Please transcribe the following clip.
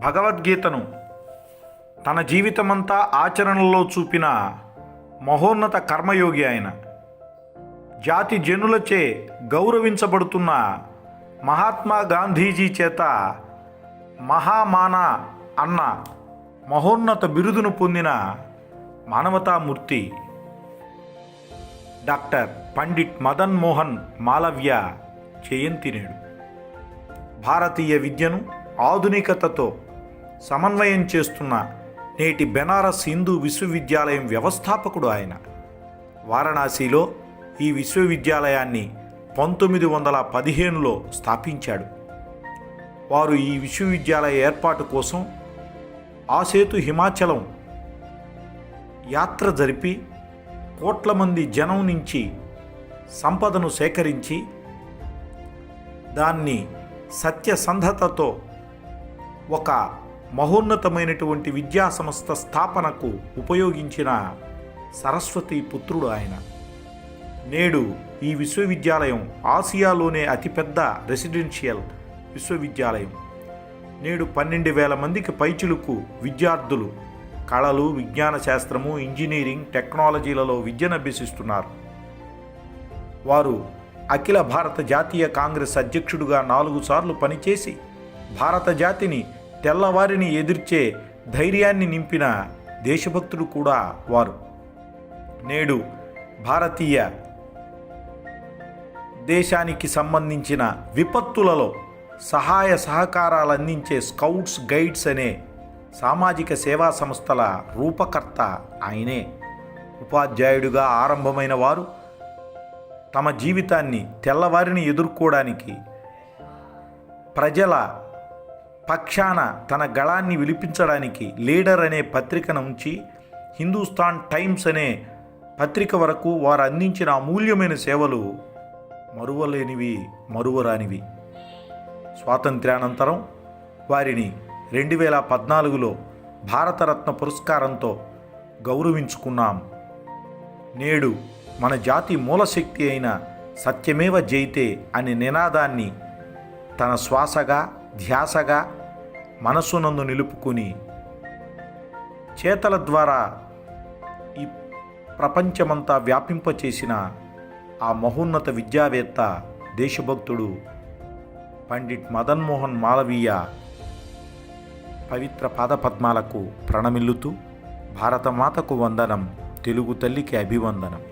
భగవద్గీతను తన జీవితమంతా ఆచరణలో చూపిన మహోన్నత కర్మయోగి ఆయన. జాతి జనులచే గౌరవించబడుతున్న మహాత్మా గాంధీజీ చేత మహామాన అన్న మహోన్నత బిరుదును పొందిన మానవతామూర్తి డాక్టర్ పండిట్ మదన్ మోహన్ మాలవ్య జయంతి నేడు భారతీయ విద్యను ఆధునికతతో సమన్వయం చేస్తున్న నేటి బెనారస్ హిందూ విశ్వవిద్యాలయం వ్యవస్థాపకుడు ఆయన. వారణాసిలో ఈ విశ్వవిద్యాలయాన్ని పంతొమ్మిది వందల పదిహేనులో స్థాపించాడు. వారు ఈ విశ్వవిద్యాలయ ఏర్పాటు కోసం ఆ సేతు హిమాచలం యాత్ర జరిపి కోట్ల మంది జనం నుంచి సంపదను సేకరించి దాన్ని సత్యసంధతతో ఒక మహోన్నతమైనటువంటి విద్యా సంస్థ స్థాపనకు ఉపయోగించిన సరస్వతి పుత్రుడు ఆయన. నేడు ఈ విశ్వవిద్యాలయం ఆసియాలోనే అతిపెద్ద రెసిడెన్షియల్ విశ్వవిద్యాలయం. నేడు పన్నెండు వేల మందికి పైచులకు విద్యార్థులు కళలు విజ్ఞాన శాస్త్రము ఇంజనీరింగ్ టెక్నాలజీలలో విద్యను అభ్యసిస్తున్నారు. వారు అఖిల భారత జాతీయ కాంగ్రెస్ అధ్యక్షుడుగా నాలుగు సార్లు పనిచేసి భారత జాతిని తెల్లవారిని ఎదిర్చే ధైర్యాన్ని నింపిన దేశభక్తుడు కూడా వారు. నేడు భారతీయ దేశానికి సంబంధించిన విపత్తులలో సహాయ సహకారాలు అందించే స్కౌట్స్ గైడ్స్ అనే సామాజిక సేవా సంస్థల రూపకర్త ఆయనే. ఉపాధ్యాయుడిగా ఆరంభమైన వారు తమ జీవితాన్ని తెల్లవారిని ఎదుర్కోవడానికి ప్రజల పక్షాన తన గళాన్ని విలిపించడానికి లీడర్ అనే పత్రికను ఉంచి హిందుస్థాన్ టైమ్స్ అనే పత్రిక వరకు వారు అందించిన అమూల్యమైన సేవలు మరువలేనివి మరువరానివి. స్వాతంత్ర్యానంతరం వారిని రెండు వేల పద్నాలుగులో భారతరత్న పురస్కారంతో గౌరవించుకున్నాం. నేడు మన జాతి మూలశక్తి అయిన సత్యమేవ జైతే అనే నినాదాన్ని తన శ్వాసగా ధ్యాసగా మనస్సునందు నిలుపుకుని చేతల ద్వారా ఈ ప్రపంచమంతా వ్యాపింపచేసిన ఆ మహోన్నత విద్యావేత్త దేశభక్తుడు పండిట్ మదన్మోహన్ మాలవీయ పవిత్ర పాదపద్మాలకు ప్రణమిల్లుతూ భారతమాతకు వందనం తెలుగు తల్లికి అభివందనం.